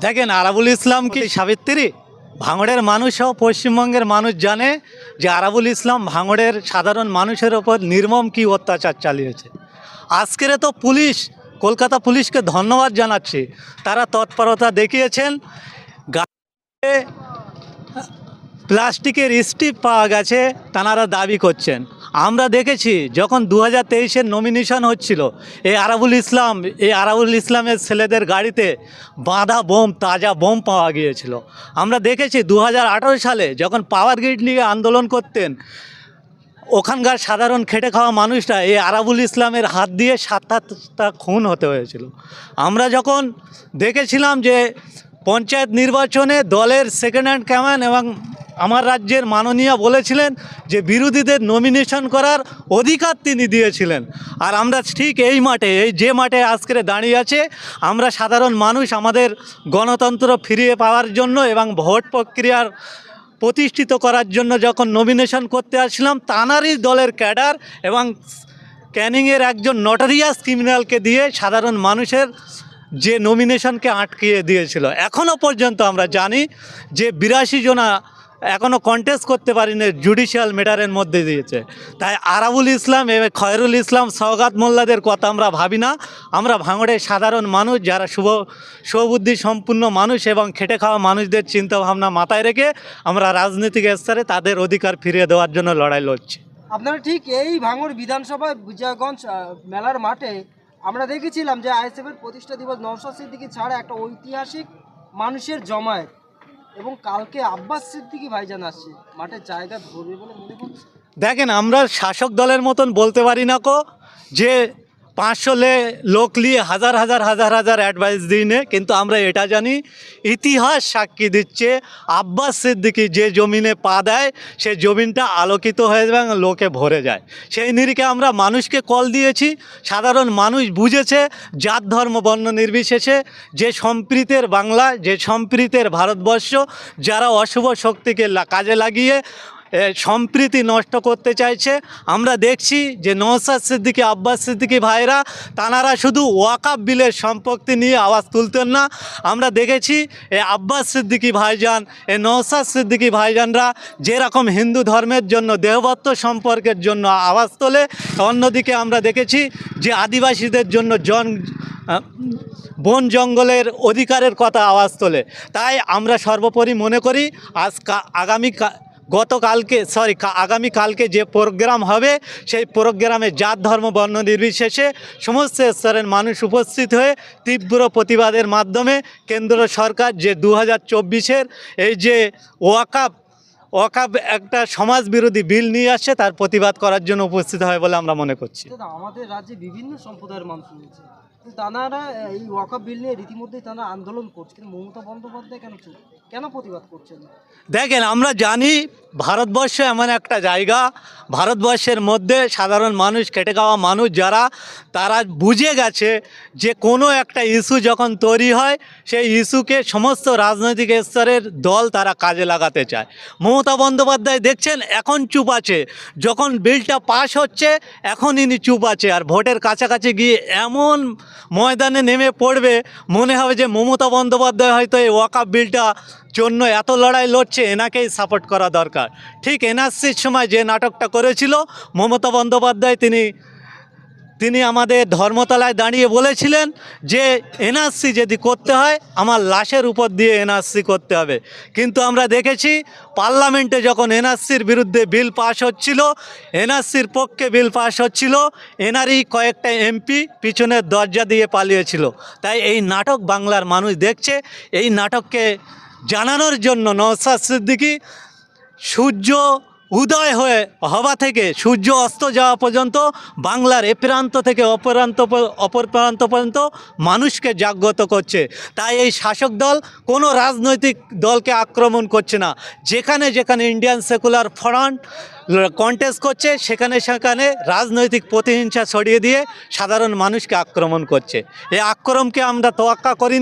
দেখেন আরাবুল ইসলাম কি সাবিত্রী? ভাঙড়ের মানুষও পশ্চিমবঙ্গের মানুষ জানে যে আরাবুল ইসলাম ভাঙড়ের সাধারণ মানুষের ওপর নির্মম কি অত্যাচার চালিয়েছে। আজকের তো পুলিশ কলকাতা পুলিশকে ধন্যবাদ জানাচ্ছি। তারা তৎপরতা দেখিয়েছেন। গাড়িতে প্লাস্টিকের স্টিপ পাওয়া গেছে তানারা দাবি করছেন। আমরা দেখেছি যখন দু হাজার তেইশের নমিনেশন হচ্ছিল এই আরাবুল ইসলাম এই আরাবুল ইসলামের ছেলেদের গাড়িতে বাঁধা বোম, তাজা বোম পাওয়া গিয়েছিল। আমরা দেখেছি দু হাজার আঠারো সালে যখন পাওয়ার গ্রিড নিয়ে আন্দোলন করতেন, ওখানকার সাধারণ খেটে খাওয়া মানুষরা এই আরাবুল ইসলামের হাত দিয়ে সাতটা খুন হতে হয়েছিল। আমরা যখন দেখেছিলাম যে পঞ্চায়েত নির্বাচনে দলের সেকেন্ড হ্যান্ড ক্যামেন এবং আমার রাজ্যের মাননীয় বলেছিলেন যে বিরোধীদের নমিনেশন করার অধিকার তিনি দিয়েছিলেন। আর আমরা ঠিক এই মাঠে, এই যে মাঠে আজকে দাঁড়িয়ে আছে, আমরা সাধারণ মানুষ আমাদের গণতন্ত্র ফিরিয়ে পাওয়ার জন্য এবং ভোট প্রক্রিয়ার প্রতিষ্ঠিত করার জন্য যখন নমিনেশন করতে আসলাম তানারই দলের ক্যাডার এবং ক্যানিংয়ের একজন নটারিয়াস ক্রিমিনালকে দিয়ে সাধারণ মানুষের যে নমিনেশনকে আটকিয়ে দিয়েছিল। এখনও পর্যন্ত আমরা জানি যে বিরাশি জনা এখনও কন্টেস্ট করতে পারিনি জুডিশিয়াল ম্যাটারের মধ্যে দিয়েছে। তাই আরাবুল ইসলাম এবং খয়রুল ইসলাম, সওগাত মোল্লাদের কথা আমরা ভাবি না। আমরা ভাঙড়ের সাধারণ মানুষ, যারা শুভ সুবুদ্ধি সম্পূর্ণ মানুষ এবং খেটে খাওয়া মানুষদের চিন্তাভাবনা মাথায় রেখে আমরা রাজনৈতিক স্তরে তাদের অধিকার ফিরিয়ে দেওয়ার জন্য লড়াই লড়ছি। আপনারা ঠিক এই ভাঙড় বিধানসভায় বিজয়গঞ্জ মেলার মাঠে আমরা দেখেছিলাম যে আইএসএফের প্রতিষ্ঠা দিবস নওশাদ সিদ্দিকি ছাড়া একটা ঐতিহাসিক মানুষের জমায়েত। এবং কালকে আব্বাস সিদ্দিকি ভাইজান আসছে। মাঠে জায়গা ধরবে বলে মনে করছে। দেখেন, আমরা শাসক দলের মতন বলতে পারি না কো, যে পাঁচশো লোক নিয়ে হাজার হাজার হাজার হাজার অ্যাডভাইস দিই নে, কিন্তু আমরা এটা জানি, ইতিহাস সাক্ষী দিচ্ছে, আব্বাস সিদ্দিকি যে জমিনে পা দেয়, সে জমিনটা আলোকিত হয়ে এবং লোকে ভরে যায়। সেই নিরিখে আমরা মানুষকে কল দিয়েছি, সাধারণ মানুষ বুঝেছে, জাত, ধর্ম, বর্ণ নির্বিশেষে যে সম্প্রীতের বাংলা, যে সম্প্রীতের ভারতবর্ষ, যারা অশুভ শক্তিকে কাজে লাগিয়ে সম্প্রীতি নষ্ট করতে চাইছে। আমরা দেখছি যে নৌসাদ সিদ্দিকি, আব্বাস সিদ্দিকি ভাইরা তানারা শুধু ওয়াকাব বিলের সম্পত্তি নিয়ে আওয়াজ তুলতেন না। আমরা দেখেছি এ, আব্বাস সিদ্দিকি ভাইজান, এ নৌসাদ সিদ্দিকি ভাইজানরা যেরকম হিন্দু ধর্মের জন্য, দেহবত্ত সম্পর্কের জন্য আওয়াজ তোলে, অন্যদিকে আমরা দেখেছি যে আদিবাসীদের জন্য জন বন জঙ্গলের অধিকারের কথা আওয়াজ তোলে। তাই আমরা সর্বোপরি মনে করি আজ আগামী গতকালকে সরি আগামী কালকে যে প্রোগ্রাম হবে, সেই প্রোগ্রামে জাত, ধর্ম, বর্ণ নির্বিশেষে সমস্ত স্তরের মানুষ উপস্থিত হয়ে তীব্র প্রতিবাদের মাধ্যমে কেন্দ্র সরকার যে দু হাজার এই যে ওয়াকাপ ওয়াকাপ একটা সমাজ বিরোধী বিল নিয়ে আসছে, তার প্রতিবাদ করার জন্য উপস্থিত হয় বলে আমরা মনে করছি। আমাদের রাজ্যে বিভিন্ন সম্প্রদায়ের মানুষ রয়েছে। তানারা এই ওয়াকা বিল নিয়ে রীতিমধ্যেই তারা আন্দোলন করছে। কিন্তু মমতা বন্দ্যোপাধ্যায় কেন কেন প্রতিবাদ করছেন দেখেন, আমরা জানি ভারতবর্ষ এমন একটা জায়গা। ভারতবর্ষের মধ্যে সাধারণ মানুষ খেটে খাওয়া মানুষ যারা, তারা বুঝে গেছে যে কোনো একটা ইস্যু যখন তৈরি হয়, সেই ইস্যুকে সমস্ত রাজনৈতিক স্তরের দল তারা কাজে লাগাতে চায়। মমতা বন্দ্যোপাধ্যায় দেখছেন, এখন চুপ আছে। যখন বিলটা পাশ হচ্ছে, এখন ইনি চুপ আছে। আর ভোটের কাছাকাছি গিয়ে এমন ময়দানে নেমে পড়বে। মনে হবে যে মমতা বন্দ্যোপাধ্যায় হয়তো এই ওয়াকাপ বিলটা জন্য এত লড়াই লড়ছে, এনাকেই সাপোর্ট করা দরকার। ঠিক এনআরসির সময় যে নাটকটা করেছিল, মমতা বন্দ্যোপাধ্যায় তিনি তিনি আমাদের ধর্মতলায় দাঁড়িয়ে বলেছিলেন যে, এনআরসি যদি করতে হয়, আমার লাশের উপর দিয়ে এনআরসি করতে হবে। কিন্তু আমরা দেখেছি, পার্লামেন্টে যখন এনআরসির বিরুদ্ধে বিল পাশ হচ্ছিল, এনআরসির পক্ষে বিল পাশ হচ্ছিল, এনআরই কয়েকটা এমপি পিছনের দরজা দিয়ে পালিয়েছিল। তাই এই নাটক বাংলার মানুষ দেখছে। এই নাটককে জানানোর জন্য নওসাদ সিদ্দিকী সূর্য উদয় হয়ে হওয়া থেকে সূর্য অস্ত যাওয়া পর্যন্ত, বাংলার এ প্রান্ত থেকে অপরান্ত অপর প্রান্ত পর্যন্ত মানুষকে জাগ্রত করছে। তাই এই শাসক দল কোনো রাজনৈতিক দলকে আক্রমণ করছে না। যেখানে যেখানে ইন্ডিয়ান সেকুলার ফ্রন্ট কন্টেস্ট করছে, সেখানে সেখানে রাজনৈতিক প্রতিহিংসা ছড়িয়ে দিয়ে সাধারণ মানুষকে আক্রমণ করছে। এই আক্রমণকে আমরা তোয়াক্কা করি